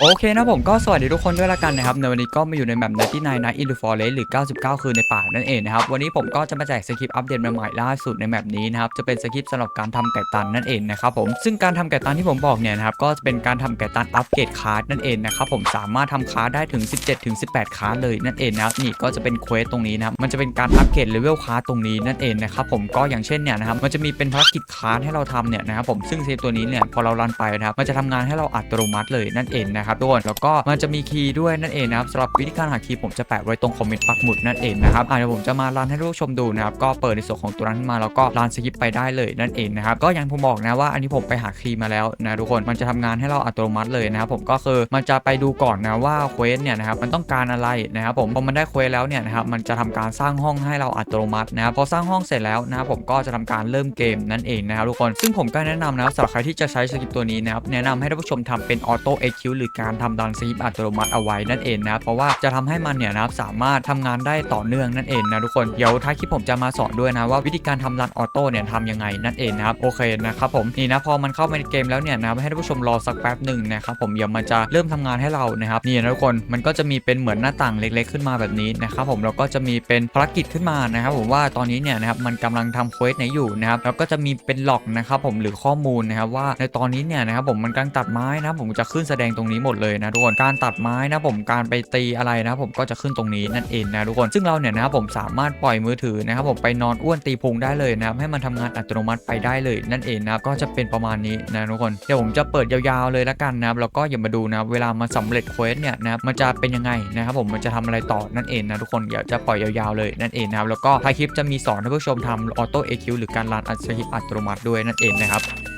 โอเคนะผมก็สวัสดีทุกคนด้วยละกันนะครับในวันนี้ก็มาอยู่ในแมป99 Night in the Forest หรือ 99 คืนในป่านั่นเองนะครับวันนี้ผมก็จะมาแจกสคริปต์อัปเดตใหม่ๆล่าสุดในแมปนี้นะครับจะเป็นสคริปต์สำหรับการทำไก่ตันนั่นเองนะครับผมซึ่งการทำไก่ตันที่ผมบอกเนี่ยนะครับก็จะเป็นการทำไก่ตันอัปเกรดคาร์ดนั่นเองนะครับผมสามารถทำคาร์ดได้ถึง 17 ถึง 18 คาร์ดเลยนั่นเองนะครับนี่ก็จะเป็นเควสตรงนี้นะครับมันจะเป็นการอัปเกรดเลเวลคาร์ดตรงนี้นั่นเองนะครับผมก็อย่างเช่นเนี่ยนะครับมันจะมีเป็นภารกิจคาร์ดให้เราทำเนี่ยนะครับผมซึ่งเซตัวนี้เนี่ยพอเรารันไปนะครับมันจะทำงานให้เราอัตโนมัติเลยนั่นเองนะครับทุกคนแล้วก็มันจะมีคีย์ด้วยนั่นเองนะครับสำหรับวิธีการหาคีย์ผมจะแปะไว้ตรงคอมเมนต์ปักหมุดนั่นเองนะครับอะเดี๋ยวผมจะมารันให้ทุกผู้ชมดูนะครับก็เปิดในส่วนของตัวนั้นมาแล้วก็รันสกิปไปได้เลยนั่นเองนะครับก็อย่างผมบอกนะว่าอันนี้ผมไปหาคีย์มาแล้วนะทุกคนมันจะทำงานให้เราอัตโนมัติเลยนะครับผมก็คือมันจะไปดูก่อนนะว่าเควสเนี่ยนะครับมันต้องการอะไรนะครับผมพอมันได้เควสแล้วเนี่ยนะครับมันจะทำการสร้างห้องให้เราอัตโนมัตินะครับพอสร้างห้องเสร็จแล้วนะครับผมก็จะทำการเริ่มเกมนั่นเองนะครับทุกคนซึ่งผมก็แนะนำนะสำหรับใครที่จะใช้สกิปตัวนี้นะครับแนะนำให้ท่านผู้ชมทำเป็นออโต้เอ็กคิวหรือการทำดันสกิปอัตโนมัติเอาไว้นั่นเองนะครับเพราะว่าจะทำให้มันเนี่ยนะครับสามารถทำงานได้ต่อเนื่องนั่นเองนะทุกคนเดี๋ยวท้ายคลิปผมจะมาสอนด้วยนะว่าวิธีการทำรันออโต้เนี่ยทำยังไงนั่นเองนะครับโอเคนะครับผมนี่นะพอมันเข้ามาในเกมแล้วเนี่ยนะให้ท่านผู้ชมรอสักแป๊บหนึ่งนะครับผมเดี๋ยวมันจะเริ่มทำงานให้เรานะครับนี่นะทุกคนมันก็จะมีเป็นเหมือนหน้าต่างเล็ก ๆ ขึ้นมาแบบนี้นะครับผมแล้วก็จะมีเป็นภารกิจขึ้นมานะครับผมว่าตอนนี้เนี่ยนะครับมันกำลังทำเควสไหนอยู่นะครับแล้วก็จะมีเป็นหลอกนะครับผมหรือข้อมูลนะครับว่าในตอนนี้เนี่ยนะครับผมมันกำลังตัดไม้นะผมจะขึ้นแสดงตรงนี้หมดเลยนะทุกคนการตัดไม้นะผมการไปตีอะไรนะผมก็จะขึ้นตรงนี้นั่นเองนะทุกคนซึ่งเราเนี่ยนะครับผมสามารถปล่อยมือถือนะครับผมไปนอนอ้วนตีพุงได้เลยนะครับให้มันทำงานอัตโนมัติไปได้เลยนั่นเองนะครับก็จะเป็นประมาณนี้นะทุกคนเดี๋ยวผมจะเปิดยาวๆเลยละกันนะครับแล้วก็อย่ามาดูนะเวลามาสำเร็จเควสเนี่ยนะครับมันจะเป็นยังไงนะครับผมมันจะทำอะไรต่อนั่นเองนะทุกคนเดี๋ยวจะปล่อยยาวๆเลยนั่นเองนะครับแล้วก็ท้ายคลิปจะมีสอนท่านผู้ชมทำออโต้เอคิวหรือการรันอัตโนมัติอัตโนมัติด้วยนั่นเองนะครับ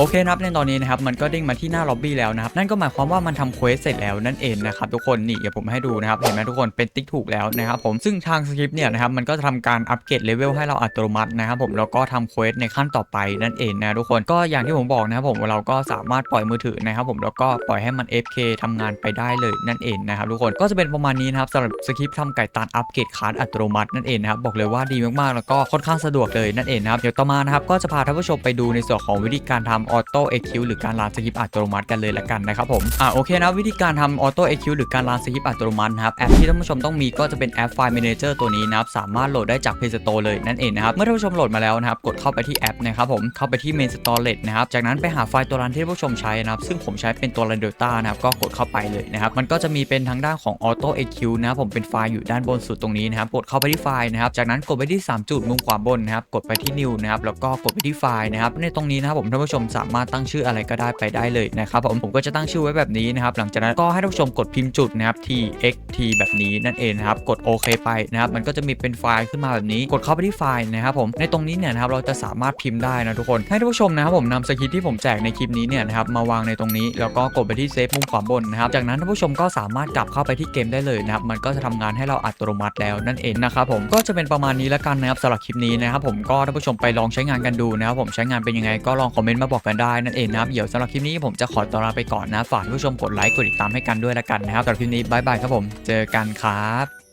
โอเคนะครับในตอนนี้นะครับมันก็เด้งมาที่หน้าล็อบบี้แล้วนะครับนั่นก็หมายความว่ามันทำเควสเสร็จแล้วนั่นเองนะครับทุกคนนี่เดี๋ยวผมให้ดูนะครับเห็นไหมทุกคนเป็นติ๊กถูกแล้วนะครับผมซึ่งทางสคริปต์เนี่ยนะครับมันก็จะทำการอัปเกรดเลเวลให้เราอัตโนมัตินะครับผมแล้วก็ทำเควสในขั้นต่อไปนั่นเองนะทุกคนก็อย่างที่ผมบอกนะครับผมเราก็สามารถปล่อยมือถือนะครับผมแล้วก็ปล่อยให้มัน FK ทำงานไปได้เลยนั่นเองนะครับทุกคนก็จะเป็นประมาณนี้นะครับสำหรับสคริปต์ทำไก่ตันอัปเกรดคาร์ดอัตโนมัตินั่นเองนะครับบอกเลยว่าดีมากๆ แล้วก็ค่อนข้างสะดวกเลยนั่นเองนะครับเดี๋ยวต่อมานะครับก็จะพาท่านผู้ชมไปดูในส่วนของวิธีการทำออโต้เอ็กคิวหรือการลานสกิปอัตโนมัติกันเลยละกันนะครับผมอ่าโอเคนะวิธีการทำออโต้เอ็กคิวหรือการลานสกิปอัตโนมัตินะครับแอปที่ท่านผู้ชมต้องมีก็จะเป็นแอปไฟล์ Manager ตัวนี้นะครับสามารถโหลดได้จาก Play Store เลยนั่นเองนะครับเมื่อท่านผู้ชมโหลดมาแล้วนะครับกดเข้าไปที่แอปนะครับผมเข้าไปที่ Main Storage นะครับจากนั้นไปหาไฟล์ตัวรันที่ท่านผู้ชมใช้นะครับซึ่งผมใช้เป็นตัวรัน Delta นะครับก็กดเข้าไปเลยนะครับมันก็จะมีเป็นทางด้านของ Auto EQ นะครับผมเป็นไฟล์อยู่ด้านบนสุดตรงนี้นะครับกดเข้าไปที่ไฟล์นะครับจากนั้นกดไปที่ 3 จุดมุมขวาบนนะครับกดไปที่ New นะครับแล้วก็กดไปที่ไฟล์นะครับในตรงนี้นะครับผมท่านผู้ชมสามารถตั้งชื่ออะไรก็ได้ไปได้เลยนะครับผมผมก็จะตั้งชื่อไว้แบบนี้นะครับหลังจากนั้นก็ให้ท่านผู้ชมกดพิมพ์จุดนะครับ t x t แบบนี้นั่นเองนะครับกดโอเคไปนะครับมันก็จะมีเป็นไฟล์ขึ้นมาแบบนี้ กดเข้าไปที่ไฟล์นะครับผมในตรงนี้เนี่ยนะครับเราจะสามารถพิมพ์ได้นะทุกคนให้ท่านผู้ชมนะครับผมนำสคริปที่ผมแจกในคลิปนี้เนี่ยนะครับมาวางในตรงนี้ แล้วก็กดไปที่เซฟมุมขวาบนนะครับจากนั้นท่านผู้ชมก็สามารถกลับเข้าไปที่เกมได้เลยนะครับมันก็จะทำงานให้เราอัตโนมัติแล้วนั่นเองนะครับผมก็จะเป็นประมาณนี้แล้วกันนะครับสำหรับคลิปนี้นะครับผมก็ท่านผู้ชมไปลองใช้งานกันดูนะครับผมใช้งานเป็นยังไงก็ลองคอมเมนต์มาบอกันได้นั่นเองนะครับเดี๋ยวสำหรับคลิปนี้ผมจะขอตัวลาไปก่อนนะ ฝากผู้ชมกดไลค์กดติดตามให้กันด้วยละกันนะครับสำหรับคลิปนี้บายบายครับผม เจอกันครับ